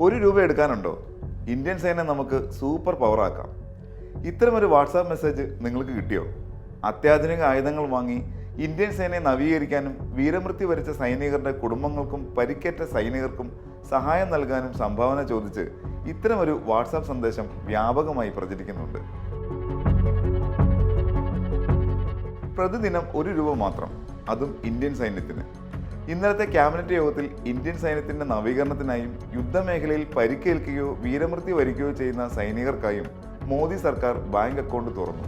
ഒരു രൂപ എടുക്കാനുണ്ടോ? ഇന്ത്യൻ സേന നമുക്ക് സൂപ്പർ പവർ ആക്കാം. ഇത്തരമൊരു വാട്സാപ്പ് മെസ്സേജ് നിങ്ങൾക്ക് കിട്ടിയോ? അത്യാധുനിക ആയുധങ്ങൾ വാങ്ങി ഇന്ത്യൻ സേനയെ നവീകരിക്കാനും വീരമൃത്യു വരിച്ച സൈനികരുടെ കുടുംബങ്ങൾക്കും പരിക്കേറ്റ സൈനികർക്കും സഹായം നൽകാനും സംഭാവന ചോദിച്ച് ഇത്തരമൊരു വാട്സാപ്പ് സന്ദേശം വ്യാപകമായി പ്രചരിക്കുന്നുണ്ട്. പ്രതിദിനം ഒരു രൂപ മാത്രം അതും ഇന്ത്യൻ സൈന്യത്തിന്. ഇന്നലത്തെ ക്യാബിനറ്റ് യോഗത്തിൽ ഇന്ത്യൻ സൈന്യത്തിന്റെ നവീകരണത്തിനായും യുദ്ധമേഖലയിൽ പരിക്കേൽക്കുകയോ വീരമൃത്യു വരിക്കുകയോ ചെയ്യുന്ന സൈനികർക്കായും മോദി സർക്കാർ ബാങ്ക് അക്കൗണ്ട് തുറന്നു.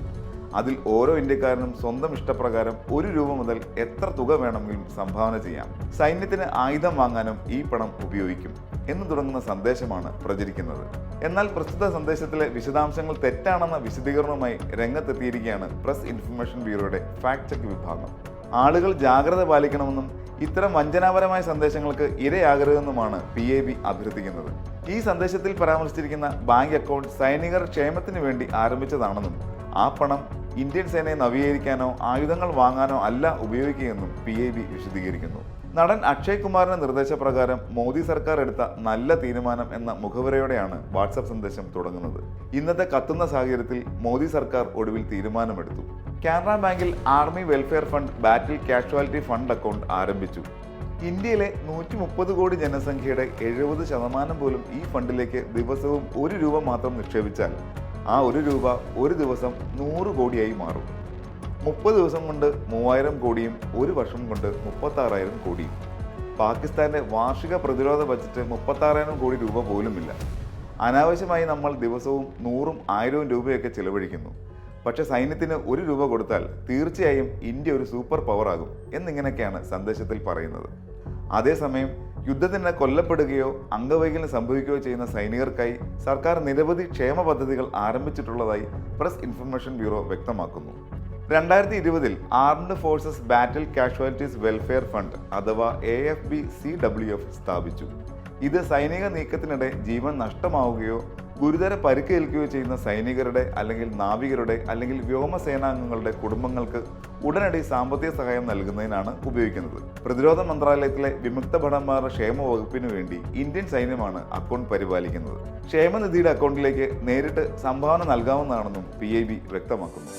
അതിൽ ഓരോ ഇന്ത്യക്കാരനും സ്വന്തം ഇഷ്ടപ്രകാരം ഒരു രൂപ മുതൽ എത്ര തുക വേണമെങ്കിലും സംഭാവന ചെയ്യാം. സൈന്യത്തിന് ആയുധം വാങ്ങാനും ഈ പണം ഉപയോഗിക്കും എന്ന് തുടങ്ങുന്ന സന്ദേശമാണ് പ്രചരിക്കുന്നത്. എന്നാൽ പ്രസ്തുത സന്ദേശത്തിലെ വിശദാംശങ്ങൾ തെറ്റാണെന്ന വിശദീകരണവുമായി രംഗത്തെത്തിയിരിക്കുകയാണ് പ്രസ് ഇൻഫർമേഷൻ ബ്യൂറോയുടെ ഫാക്ട് ചെക്ക് വിഭാഗം. ആളുകൾ ജാഗ്രത പാലിക്കണമെന്നും ഇത്തരം വഞ്ചനാപരമായ സന്ദേശങ്ങൾക്ക് ഇരയാകരുതെന്നുമാണ് പി എ ബി അഭ്യർത്ഥിക്കുന്നത്. ഈ സന്ദേശത്തിൽ പരാമർശിച്ചിരിക്കുന്ന ബാങ്ക് അക്കൗണ്ട് സൈനികർ ക്ഷേമത്തിന് വേണ്ടി ആരംഭിച്ചതാണെന്നും ആ പണം ഇന്ത്യൻ സേനയെ നവീകരിക്കാനോ ആയുധങ്ങൾ വാങ്ങാനോ അല്ല ഉപയോഗിക്കുകയെന്നും പി എ ബി വിശദീകരിക്കുന്നു. നടൻ അക്ഷയ് കുമാറിന്റെ നിർദ്ദേശപ്രകാരം മോദി സർക്കാർ എടുത്ത നല്ല തീരുമാനം എന്ന മുഖവരയോടെയാണ് വാട്സപ്പ് സന്ദേശം തുടങ്ങുന്നത്. ഇന്നത്തെ കത്തുന്ന സാഹചര്യത്തിൽ മോദി സർക്കാർ ഒടുവിൽ തീരുമാനമെടുത്തു. കാനറ ബാങ്കിൽ army welfare fund battle casualty fund account ആരംഭിച്ചു. ഇന്ത്യയിലെ നൂറ്റി മുപ്പത് കോടി ജനസംഖ്യയുടെ എഴുപത് ശതമാനം പോലും ഈ ഫണ്ടിലേക്ക് ദിവസവും ഒരു രൂപ മാത്രം നിക്ഷേപിച്ചാൽ ആ ഒരു രൂപ ഒരു ദിവസം നൂറ് കോടിയായി മാറും. മുപ്പത് ദിവസം കൊണ്ട് മൂവായിരം കോടിയും ഒരു വർഷം കൊണ്ട് മുപ്പത്താറായിരം കോടിയും. പാകിസ്ഥാന്റെ വാർഷിക പ്രതിരോധ ബജറ്റ് മുപ്പത്താറായിരം കോടി രൂപ പോലുമില്ല. അനാവശ്യമായി നമ്മൾ ദിവസവും നൂറും ആയിരവും രൂപയൊക്കെ ചിലവഴിക്കുന്നു. പക്ഷെ സൈന്യത്തിന് ഒരു രൂപ കൊടുത്താൽ തീർച്ചയായും ഇന്ത്യ ഒരു സൂപ്പർ പവർ ആകും എന്നിങ്ങനെയൊക്കെയാണ് സന്ദേശത്തിൽ പറയുന്നത്. അതേസമയം യുദ്ധത്തിന് കൊല്ലപ്പെടുകയോ അംഗവൈകല്യം സംഭവിക്കുകയോ ചെയ്യുന്ന സൈനികർക്കായി സർക്കാർ നിരവധി ക്ഷേമ പദ്ധതികൾ ആരംഭിച്ചിട്ടുള്ളതായി പ്രസ് ഇൻഫർമേഷൻ ബ്യൂറോ വ്യക്തമാക്കുന്നു. രണ്ടായിരത്തി ഇരുപതിൽ armed forces battle casualties welfare fund അഥവാ A F B C W F സ്ഥാപിച്ചു. ഇത് സൈനിക നീക്കത്തിനിടെ ജീവൻ നഷ്ടമാവുകയോ ഗുരുതര പരിക്കേൽക്കുകയോ ചെയ്യുന്ന സൈനികരുടെ അല്ലെങ്കിൽ നാവികരുടെ അല്ലെങ്കിൽ വ്യോമസേനാംഗങ്ങളുടെ കുടുംബങ്ങൾക്ക് ഉടനടി സാമ്പത്തിക സഹായം നൽകുന്നതിനാണ് ഉപയോഗിക്കുന്നത്. പ്രതിരോധ മന്ത്രാലയത്തിലെ വിമുക്ത ഭടന്മാരുടെ ക്ഷേമ വകുപ്പിനു വേണ്ടി ഇന്ത്യൻ സൈന്യമാണ് അക്കൗണ്ട് പരിപാലിക്കുന്നത്. ക്ഷേമനിധിയുടെ അക്കൗണ്ടിലേക്ക് നേരിട്ട് സംഭാവന നൽകാവുന്നതാണെന്നും പി വ്യക്തമാക്കുന്നു.